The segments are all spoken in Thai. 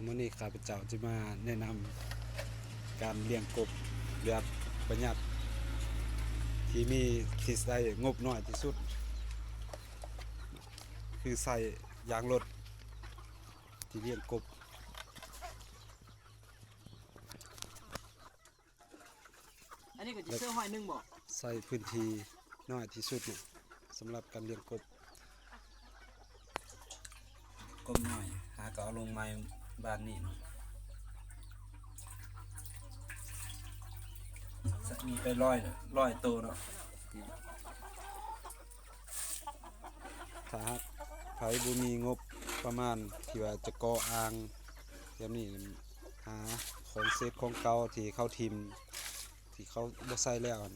เอามื้อนี้ข้าพเจ้าจะมาแนะนำการเลี้ยงกบแบบประหยัด ที่มีที่ใส่งบน้อยที่สุด คือใส่ยางรถที่เลี้ยงกบอันนี้ก็จะเสื้อหอยนึ่งบอกใส่พื้นที่น้อยที่สุดเนี่ยสำหรับการเลี้ยงกบกบน้อยหาก็เอาลงไม้ บ้านนี่เนาะจะมีไปร้อยร้อยตัวเนาะถ้าหากไผบ่มีงบประมาณที่ว่าจะก่ออ่างแบบนี้หาของเซฟของเก่าที่เข้าทิมที่เขาบ่ใส่แล้วนั่น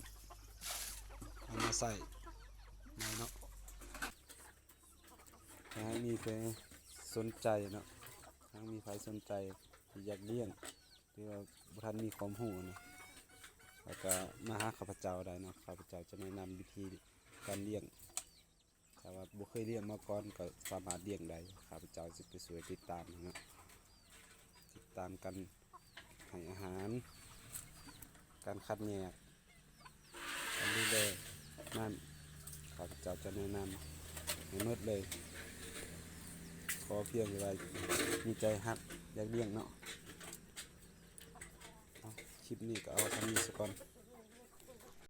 เอามาใส่ในเนาะถ้ามีใครสนใจเนาะ ถ้ามีใครสนใจอยากเลี้ยงหรือว่าบ่ทันมีความรู้นะแล้วก็มาหาข้าพเจ้าได้นะข้าพเจ้าจะแนะนำวิธีการเลี้ยงถ้าว่าบ่เคยเลี้ยงมาก่อนก็สามารถเลี้ยงได้ข้าพเจ้าสิไปช่วยติดตามนะติดตามกันให้อาหาร การคัดแยกการดูแลนั่นข้าพเจ้าจะแนะนำให้หมดเลย อเพียงแต่ว่ามีใจฮักอยากเลี้ยงเนาะคลิปนี้ก็เอาทำนี้สักก่อน